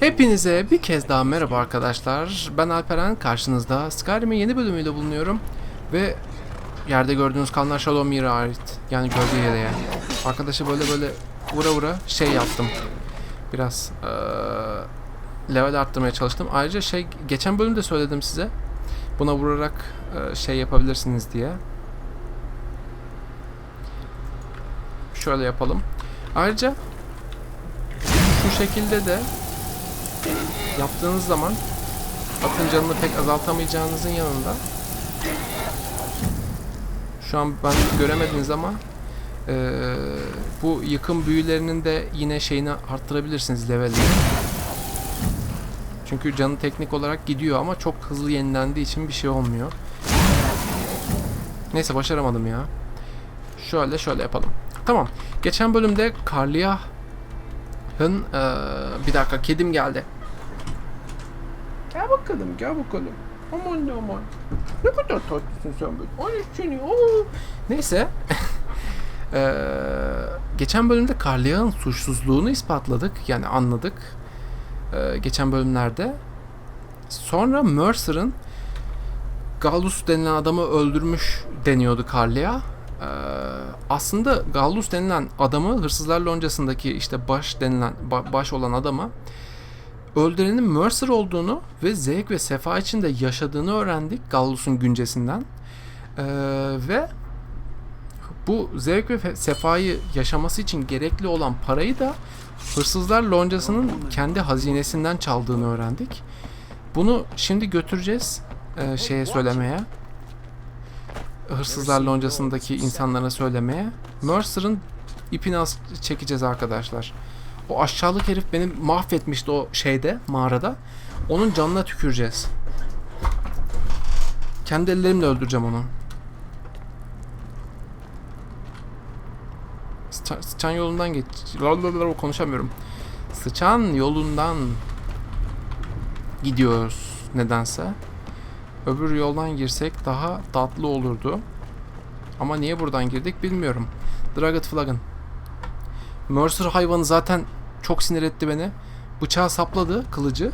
Hepinize bir kez daha merhaba arkadaşlar. Ben Alperen karşınızda Skyrim'in yeni bölümüyle bulunuyorum ve yerde gördüğünüz kanlar Shadow Mirror'a ait. Yani gölge yere yani. Arkadaşı böyle böyle vura vura şey yaptım. Biraz eee, level arttırmaya çalıştım. Ayrıca şey geçen bölümde söyledim size. Buna vurarak eee, şey yapabilirsiniz diye. Şöyle yapalım. Ayrıca şu şekilde de yaptığınız zaman atın canını pek azaltamayacağınızın yanında şu an ben göremediniz ama eee, bu yıkım büyülerinin de yine şeyini arttırabilirsiniz levelini. Çünkü canı teknik olarak gidiyor ama çok hızlı yenilendiği için bir şey olmuyor. Neyse başaramadım ya. Şöyle şöyle yapalım. Tamam. Geçen bölümde Karliyah'ın eee, bir dakika kedim geldi. Gel bakalım, gel bakalım. Aman ne aman. Ne kadar tatlısın sen böyle. Ay seni. oo. Neyse. Eee, geçen bölümde Karliyah'ın suçsuzluğunu ispatladık. Yani anladık. Eee, geçen bölümlerde. Sonra Mercer'ın Gallus denilen adamı öldürmüş deniyordu Karliyah. Eee, aslında Gallus denilen adamı hırsızlar loncasındaki işte baş denilen ba- baş olan adamı öldürenin Mercer olduğunu ve zevk ve sefa içinde yaşadığını öğrendik Gallus'un güncesinden. Ee, ve bu zevk ve sefayı yaşaması için gerekli olan parayı da hırsızlar loncasının kendi hazinesinden çaldığını öğrendik. Bunu şimdi götüreceğiz e, şeye söylemeye. Hırsızlar loncasındaki insanlara söylemeye. Mercer'ın ipini çekeceğiz arkadaşlar. O aşağılık herif beni mahvetmişti o şeyde mağarada. Onun canına tüküreceğiz. Kendi ellerimle öldüreceğim onu. Sıça- sıçan yolundan geç. Lalalala konuşamıyorum. Sıçan yolundan gidiyoruz nedense. Öbür yoldan girsek daha tatlı olurdu. Ama niye buradan girdik bilmiyorum. Dragot Flag'ın. Mercer hayvanı zaten çok sinir etti beni. Bıçağı sapladı, kılıcı.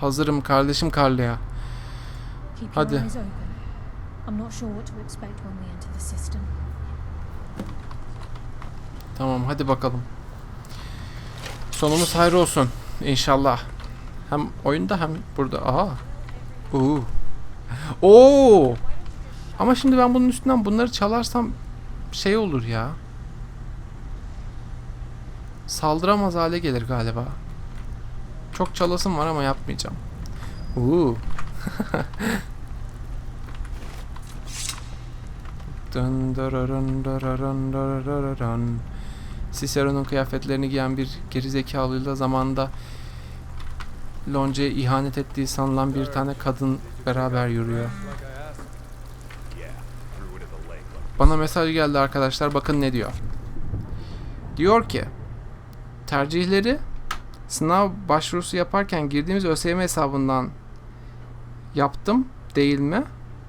Hazırım kardeşim. Keep Hadi. your eyes open. I'm not sure what to expect when we enter the system. Tamam hadi bakalım. Sonumuz hayır olsun inşallah. Hem oyunda hem burada. Aha. Oo. Oo. Ama şimdi ben bunun üstünden bunları çalarsam şey olur ya. Saldıramaz hale gelir galiba. Çok çalasım var ama yapmayacağım. Oo. Cicero'nun kıyafetlerini giyen bir gerizekalıyla zamanında Lonca'ya ihanet ettiği sanılan bir tane kadın beraber yürüyor. Bana mesaj geldi arkadaşlar bakın ne diyor. Diyor ki tercihleri sınav başvurusu yaparken girdiğimiz ÖSYM hesabından yaptım değil mi?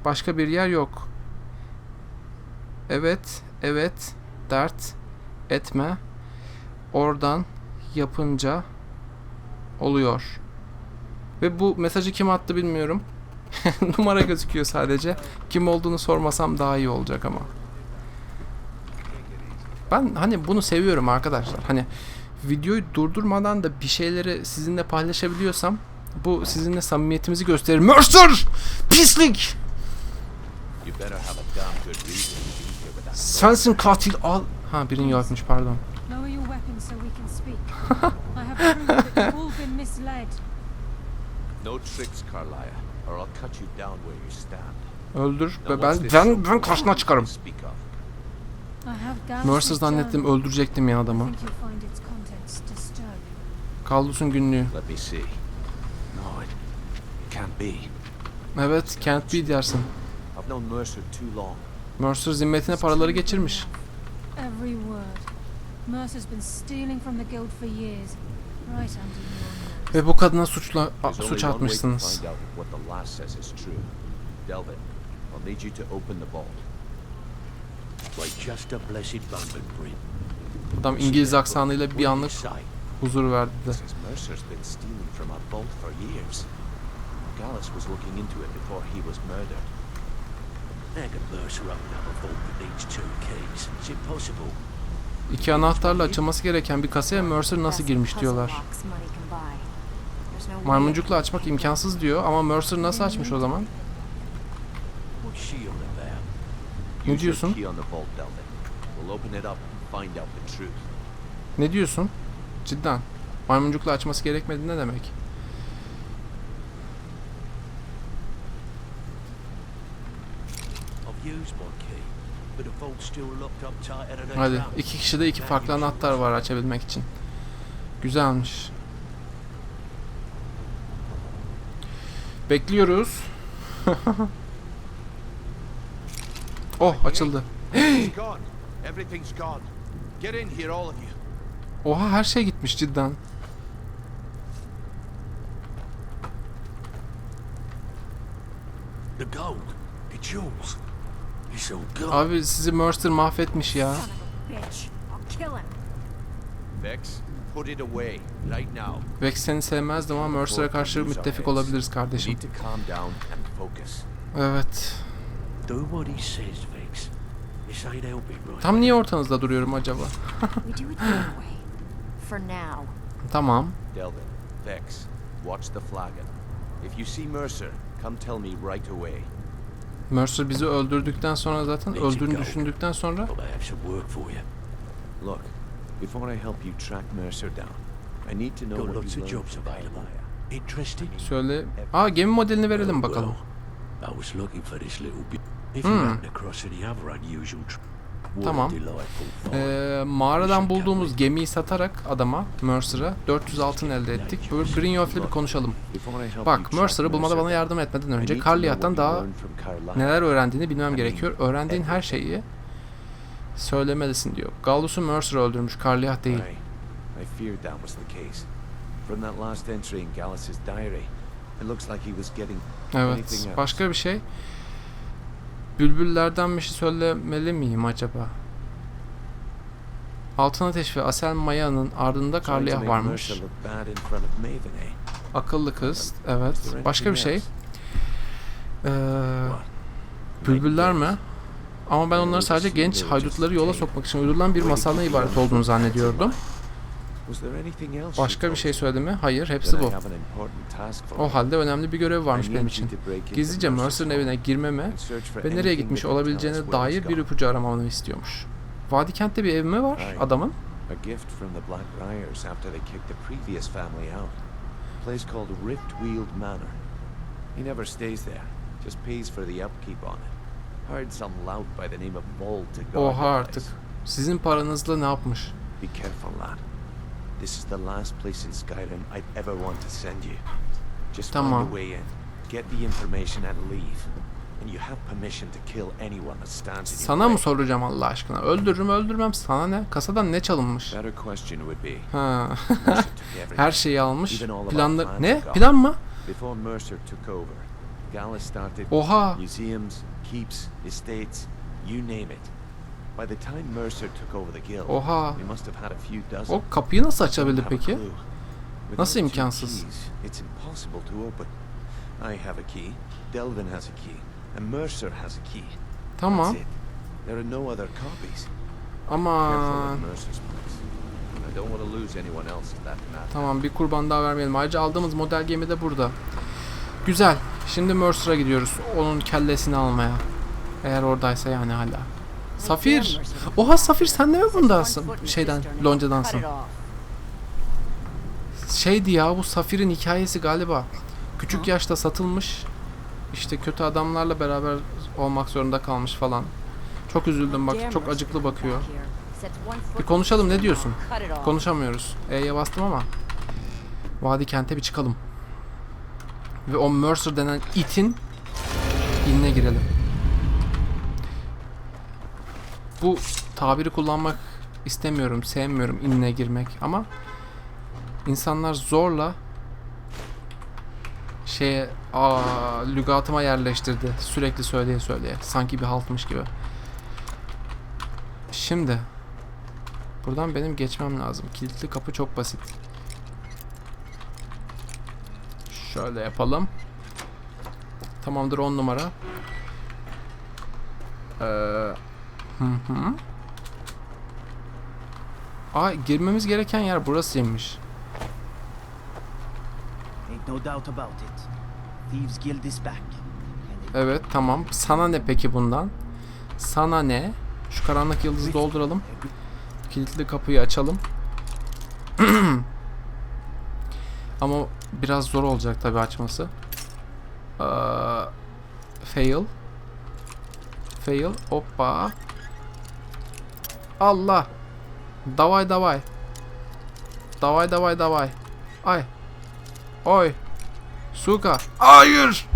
Başka bir yer yok. Evet, evet, dert etme. Oradan yapınca oluyor. Ve bu mesajı kim attı bilmiyorum. Numara gözüküyor sadece. Kim olduğunu sormasam daha iyi olacak ama. Ben hani bunu seviyorum arkadaşlar. Hani videoyu durdurmadan da bir şeyleri sizinle paylaşabiliyorsam bu sizinle samimiyetimizi gösterir. Mercer! Pislik! Sensin katil al. Ha birini yakmış pardon. No tricks, Carlia, or I'll cut you down where you stand. Öldür ve ben ben ben karşına çıkarım. Mercer zannettim journal. öldürecektim ya adamı. Kallus'un günlüğü. Let me see. No, be. Evet, can't be dersin. Mercer too long. Mercer zimmetine paraları geçirmiş. Every word. Mercer's been stealing from the guild for years. Right under your. Ve bu kadına suçla a- suç atmışsınız. Adam İngiliz aksanıyla bir anlık huzur verdi de. Gallus was looking into it before he was murdered. can Mercer up a vault that needs two keys? It's impossible. İki anahtarla açılması gereken bir kasaya Mercer nasıl girmiş diyorlar. Maymuncukla açmak imkansız diyor ama Mercer nasıl açmış o zaman? Ne diyorsun? Ne diyorsun? Cidden. Maymuncukla açması gerekmedi ne demek? Hadi iki kişide iki farklı anahtar var açabilmek için. Güzelmiş. Bekliyoruz. oh açıldı. Oha her şey gitmiş cidden. Abi sizi Mercer mahvetmiş ya. Vex, put it away, right now. Vex seni sevmezdim ama Mercer'a karşı müttefik olabiliriz We kardeşim. need to calm down and focus. Evet. Do what he says, Vex. This ain't helping right Tam niye ortanızda duruyorum acaba? We do it your way. For now. Tamam. Delvin, Vex, watch the flagon. If you see Mercer, come tell me right away. Mercer bizi öldürdükten sonra zaten öldüğünü düşündükten sonra But I have some work for you. Look, before I help you track Mercer down, I need to know Got what lots you of learned jobs from available. Interested? söyle. Aa gemi modelini verelim Oh, bakalım. I was looking for this little bit. If Hmm. you happen across any other unusual tr- what Tamam. a delightful find. Ee, mağaradan bulduğumuz gemiyi satarak adama Mercer'a 400 altın elde ettik. Böyle Brynjolf'le bir konuşalım. Before I help Bak you track Mercer'ı bulmada Mercer bana down, yardım etmeden I önce need to know Karliah'tan what you daha learned from Carlisle. neler öğrendiğini bilmem gerekiyor. Öğrendiğin her şeyi söylemelisin diyor. Gallus'u Mercer öldürmüş, Karliah değil. I, feared that was the case. From that last entry in Gallus's diary, it looks like he was getting Evet. Başka bir şey. Bülbüllerden bir şey söylemeli miyim acaba? Altın Ateş ve Asel Maya'nın ardında make varmış. Eh? Akıllı kız. Evet. Başka bir şey. Ee, bülbüller mi? Ama ben onları sadece genç haydutları yola sokmak için uydurulan bir masaldan ibaret olduğunu zannediyordum. Başka bir şey söyledi mi? Hayır, hepsi bu. O halde önemli bir görev varmış benim için. Gizlice Mercer'ın evine girmeme ve nereye gitmiş olabileceğine dair bir ipucu aramamı istiyormuş. Vadi kentte bir ev mi var adamın? Place called Riftweald Manor. He never stays there, just pays for the upkeep on it. Hired some lout by the name of Bull to guard Oha artık. Sizin paranızla ne yapmış? Be careful, lad. This is the last place in Skyrim I'd ever want to send you. Just find a way in, get the information and leave. And you have permission to kill anyone that stands in your Sana mı soracağım Allah aşkına? Öldürürüm öldürmem sana ne? Kasadan ne çalınmış? Better question would be, Ha. Her şeyi almış. Planlar... Ne? Plan mı? Before Mercer took over, Gallus started Oha. museums, keeps, estates, you name it. By the time Mercer took over the guild, Oha. we must have had a few dozen. O kapıyı nasıl açabildi have a peki? clue. Without Nasıl two imkansız? keys, It's impossible to open. I have a key, Delvin has a key, and Mercer has a key. Tamam. That's it. There are no other copies. Careful Mercer's place. I don't want to lose anyone else that. Tamam bir kurban daha vermeyelim. Ayrıca aldığımız model gemi de burada. Güzel. Şimdi Mercer'a gidiyoruz. Onun kellesini almaya. Eğer oradaysa yani hala. Safir. Oha Safir sen de mi bundasın? Şeyden, Lonca'dansın. Şeydi ya bu Safir'in hikayesi galiba. Küçük yaşta satılmış. İşte kötü adamlarla beraber olmak zorunda kalmış falan. Çok üzüldüm bak. Çok acıklı bakıyor. Bir konuşalım ne diyorsun? Konuşamıyoruz. E'ye bastım ama. Vadi kente bir çıkalım. Ve o Mercer denen itin inine girelim. Bu tabiri kullanmak istemiyorum, sevmiyorum inine girmek ama insanlar zorla şeye aa, lügatıma yerleştirdi. Sürekli söyleye söyleye. Sanki bir haltmış gibi. Şimdi buradan benim geçmem lazım. Kilitli kapı çok basit. Şöyle yapalım. Tamamdır 10 numara. Ee, hı hı. Aa girmemiz gereken yer burasıymış. Evet tamam. Sana ne peki bundan? Sana ne? Şu karanlık yıldızı dolduralım. Kilitli kapıyı açalım. Ama biraz zor olacak tabii açması. Ee, fail. Fail. Hoppa. Allah. Davay davay. Davay davay davay. Ay. Oy. Suka. Hayır.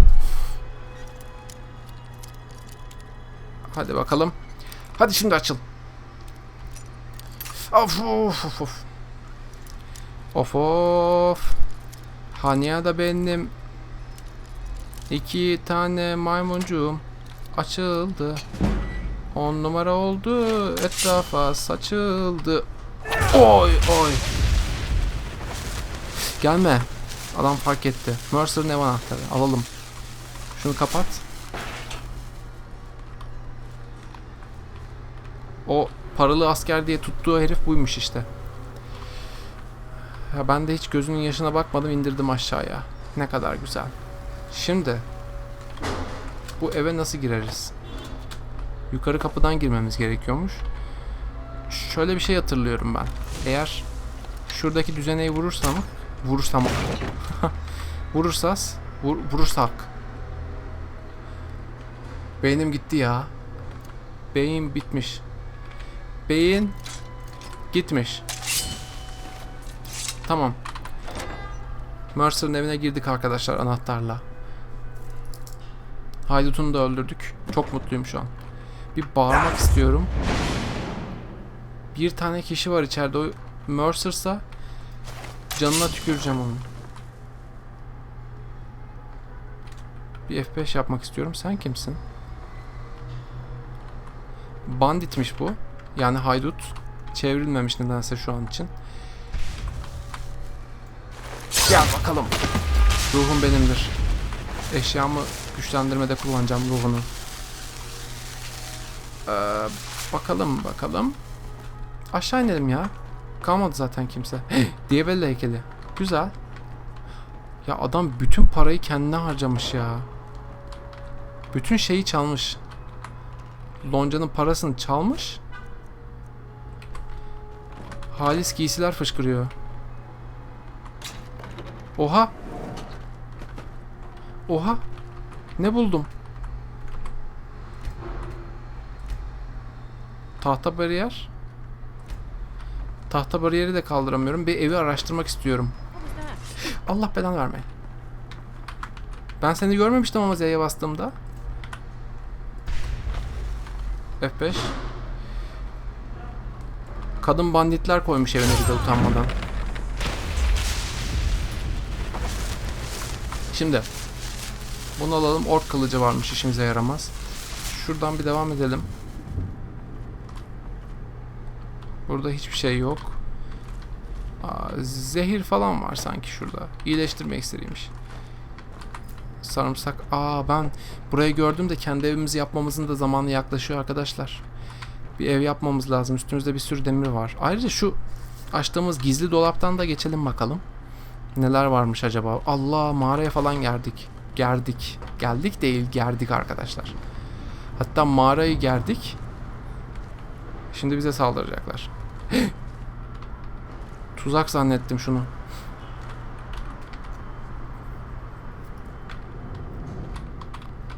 Hadi bakalım. Hadi şimdi açıl. Of of of of. Of of. Hania da benim. İki tane maymuncuğum açıldı. On numara oldu. Etrafa saçıldı. Oy oy. Gelme. Adam fark etti. Mercer'ın ev anahtarı. Alalım. Şunu kapat. O paralı asker diye tuttuğu herif buymuş işte. Ya ben de hiç gözünün yaşına bakmadım indirdim aşağıya. Ne kadar güzel. Şimdi bu eve nasıl gireriz? Yukarı kapıdan girmemiz gerekiyormuş. Şöyle bir şey hatırlıyorum ben. Eğer şuradaki düzeneyi vurursam vurursam vurursas vur, vurursak Beynim gitti ya. Beyin bitmiş. Beyin gitmiş. Tamam. Mercer'ın evine girdik arkadaşlar anahtarla. Haydut'unu da öldürdük. Çok mutluyum şu an. Bir bağırmak istiyorum. Bir tane kişi var içeride. O Mercer'sa canına tüküreceğim onun. Bir F5 yapmak istiyorum. Sen kimsin? Banditmiş bu. Yani haydut. Çevrilmemiş nedense şu an için. Gel bakalım. Ruhum benimdir. Eşyamı güçlendirmede kullanacağım ruhunu. Ee, bakalım bakalım. Aşağı inelim ya. Kalmadı zaten kimse. Diabella heykeli. Güzel. Ya adam bütün parayı kendine harcamış ya. Bütün şeyi çalmış. Lonca'nın parasını çalmış. Halis giysiler fışkırıyor. Oha. Oha. Ne buldum? Tahta bariyer. Tahta bariyeri de kaldıramıyorum. Bir evi araştırmak istiyorum. Allah belanı verme. Ben seni görmemiştim ama Z'ye bastığımda. F5. Kadın banditler koymuş evine bir de utanmadan. Şimdi bunu alalım. Ork kılıcı varmış işimize yaramaz. Şuradan bir devam edelim. Burada hiçbir şey yok. Aa, zehir falan var sanki şurada. İyileştirme iksiriymiş. Sarımsak. Aa ben burayı gördüm de kendi evimizi yapmamızın da zamanı yaklaşıyor arkadaşlar. Bir ev yapmamız lazım. Üstümüzde bir sürü demir var. Ayrıca şu açtığımız gizli dolaptan da geçelim bakalım. Neler varmış acaba? Allah mağaraya falan geldik. Gerdik. Geldik değil gerdik arkadaşlar. Hatta mağarayı gerdik. Şimdi bize saldıracaklar. Tuzak zannettim şunu.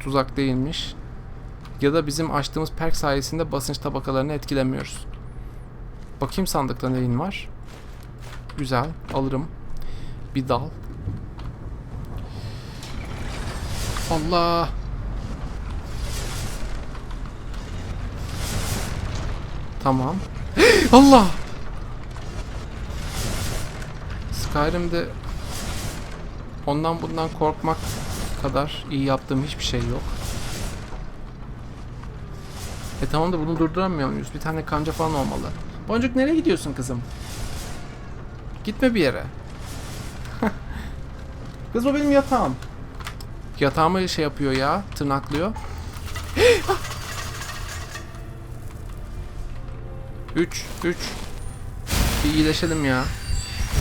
Tuzak değilmiş. Ya da bizim açtığımız perk sayesinde basınç tabakalarını etkilemiyoruz. Bakayım sandıkta neyin var. Güzel. Alırım. Bir dal. Allah. Tamam. Allah. Skyrim'de ondan bundan korkmak kadar iyi yaptığım hiçbir şey yok. E tamam da bunu durduramıyor muyuz? Bir tane kanca falan olmalı. Boncuk nereye gidiyorsun kızım? Gitme bir yere. Kız o benim yatağım. Yatağımı şey yapıyor ya, tırnaklıyor. 3 3 Bir iyileşelim ya.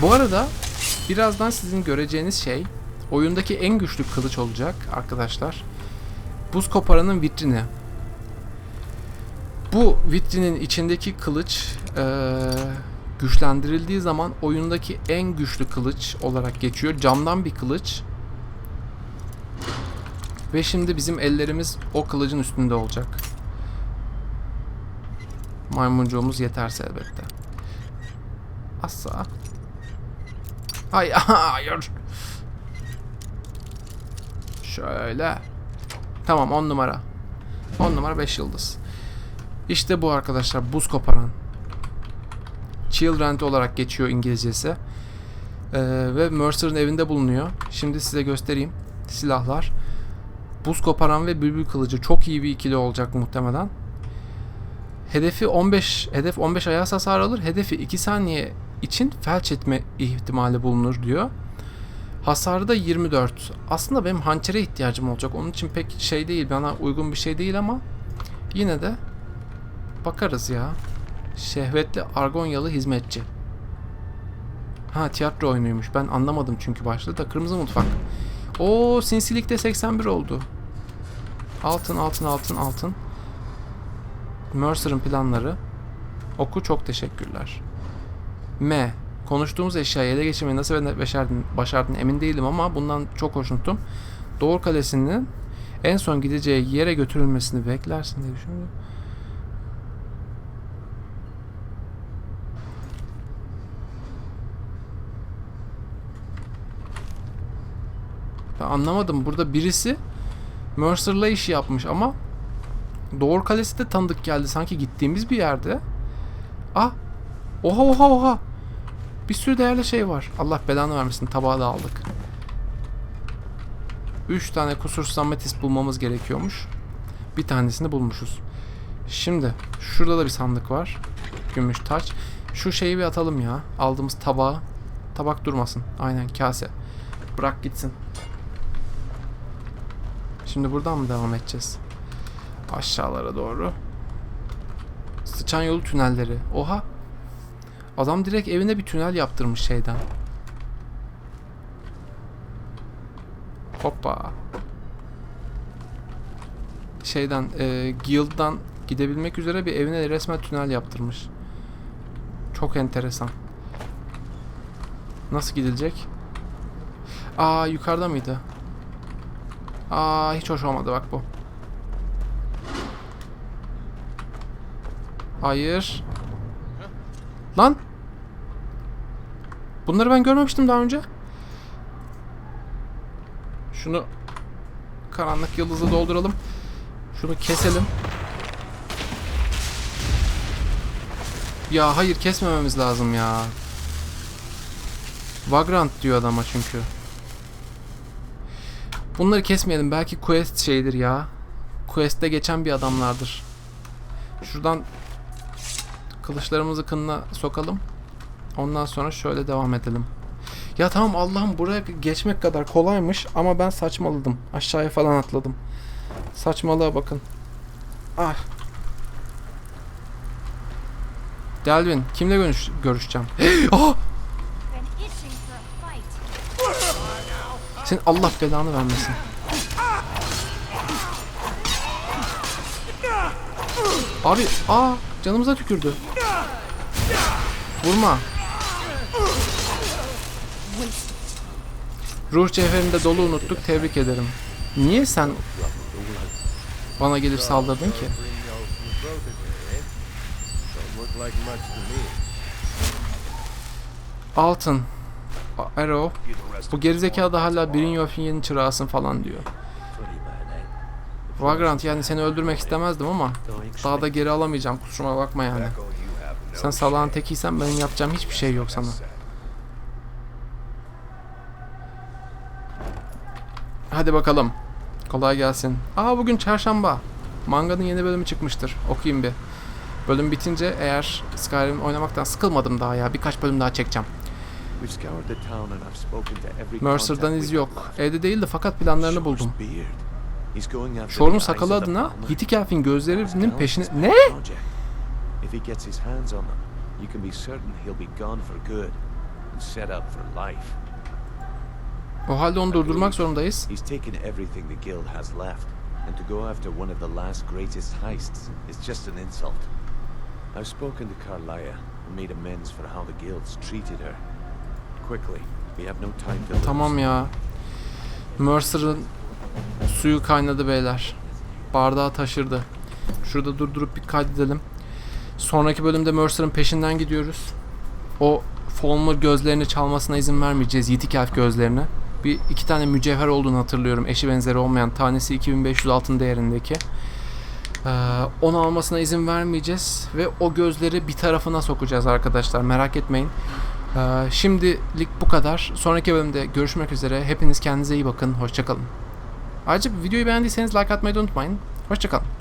Bu arada birazdan sizin göreceğiniz şey oyundaki en güçlü kılıç olacak arkadaşlar. Buz koparanın vitrini. Bu vitrinin içindeki kılıç eee, güçlendirildiği zaman oyundaki en güçlü kılıç olarak geçiyor. Camdan bir kılıç. Ve şimdi bizim ellerimiz o kılıcın üstünde olacak. Maymuncuğumuz yeterse elbette. Assa. Hay hayır. Şöyle. Tamam 10 numara. 10 numara 5 yıldız. İşte bu arkadaşlar buz koparan. Children olarak geçiyor İngilizcesi. Ee, ve Mercer'ın evinde bulunuyor. Şimdi size göstereyim. Silahlar. Buz koparan ve bülbül kılıcı çok iyi bir ikili olacak muhtemelen. Hedefi 15 hedef 15 ayağı hasar alır. Hedefi 2 saniye için felç etme ihtimali bulunur diyor. Hasarı da 24. Aslında benim hançere ihtiyacım olacak. Onun için pek şey değil, bana uygun bir şey değil ama yine de bakarız ya. Şehvetli Argonyalı hizmetçi. Ha tiyatro oyunuymuş. Ben anlamadım çünkü başlığı da Kırmızı Mutfak. O sinsilikte 81 oldu. Altın, altın, altın, altın. Mercer'ın planları. Oku çok teşekkürler. M. Konuştuğumuz eşyayı ele geçirmeyi nasıl başardın, başardın emin değilim ama bundan çok hoşnutum. Doğu Kalesi'nin en son gideceği yere götürülmesini beklersin diye düşünüyorum. Ben anlamadım. Burada birisi Mercer'la iş yapmış ama Doğru Kalesi de tanıdık geldi. Sanki gittiğimiz bir yerde. Ah! Oha oha oha! Bir sürü değerli şey var. Allah belanı vermesin. Tabağı da aldık. 3 tane kusursuz ametist bulmamız gerekiyormuş. Bir tanesini bulmuşuz. Şimdi şurada da bir sandık var. Gümüş taç. Şu şeyi bir atalım ya. Aldığımız tabağı. Tabak durmasın. Aynen kase. Bırak gitsin. Şimdi buradan mı devam edeceğiz? Aşağılara doğru. Sıçan yolu tünelleri. Oha. Adam direkt evine bir tünel yaptırmış şeyden. Hoppa. Şeyden, e, guild'dan gidebilmek üzere bir evine resmen tünel yaptırmış. Çok enteresan. Nasıl gidilecek? Aa yukarıda mıydı? Aa hiç hoş olmadı bak bu. Hayır. Lan. Bunları ben görmemiştim daha önce. Şunu karanlık yıldızı dolduralım. Şunu keselim. Ya hayır kesmememiz lazım ya. Vagrant diyor adama çünkü. Bunları kesmeyelim. Belki quest şeydir ya. Quest'te geçen bir adamlardır. Şuradan kılıçlarımızı kınına sokalım. Ondan sonra şöyle devam edelim. Ya tamam Allah'ım buraya geçmek kadar kolaymış ama ben saçmaladım. Aşağıya falan atladım. Saçmalığa bakın. Ah. Delvin kimle görüş görüşeceğim? ah! Been itching for a Senin Allah belanı vermesin. Abi aa canımıza tükürdü. Vurma. Ruh cevherinde dolu unuttuk tebrik ederim. Niye sen bana gelip saldırdın ki? Altın. Arrow. Bu gerizekalı da hala Brynjolf'un yeni çırağısın falan diyor. Vagrant yani seni öldürmek istemezdim ama daha da geri alamayacağım kusuruma bakma yani. Sen salağın tekiysen benim yapacağım hiçbir şey yok sana. Hadi bakalım. Kolay gelsin. Aa bugün çarşamba. Manga'nın yeni bölümü çıkmıştır. Okuyayım bir. Bölüm bitince eğer Skyrim oynamaktan sıkılmadım daha ya. Birkaç bölüm daha çekeceğim. Mercer'dan iz yok. Evde değildi fakat planlarını buldum. eyes sakalı adına. Hitik Elf'in gözlerinin peşine... Ne? O halde onu durdurmak zorundayız. He's taken everything the guild has left, and to go after one of the last greatest heists is just an insult. I've spoken to Carlia and made amends for how the guilds treated her. Tamam ya. Mercer'ın suyu kaynadı beyler. Bardağı taşırdı. Şurada durdurup bir kaydedelim. Sonraki bölümde Mercer'ın peşinden gidiyoruz. O Falmer gözlerini çalmasına izin vermeyeceğiz. Yitik elf gözlerini. Bir iki tane mücevher olduğunu hatırlıyorum. Eşi benzeri olmayan. Tanesi 2500 altın değerindeki. Ee, onu almasına izin vermeyeceğiz. Ve o gözleri bir tarafına sokacağız arkadaşlar. Merak etmeyin. Ee, şimdilik bu kadar. Sonraki bölümde görüşmek üzere. Hepiniz kendinize iyi bakın. Hoşçakalın. Ayrıca videoyu beğendiyseniz like atmayı da unutmayın. Hoşçakalın.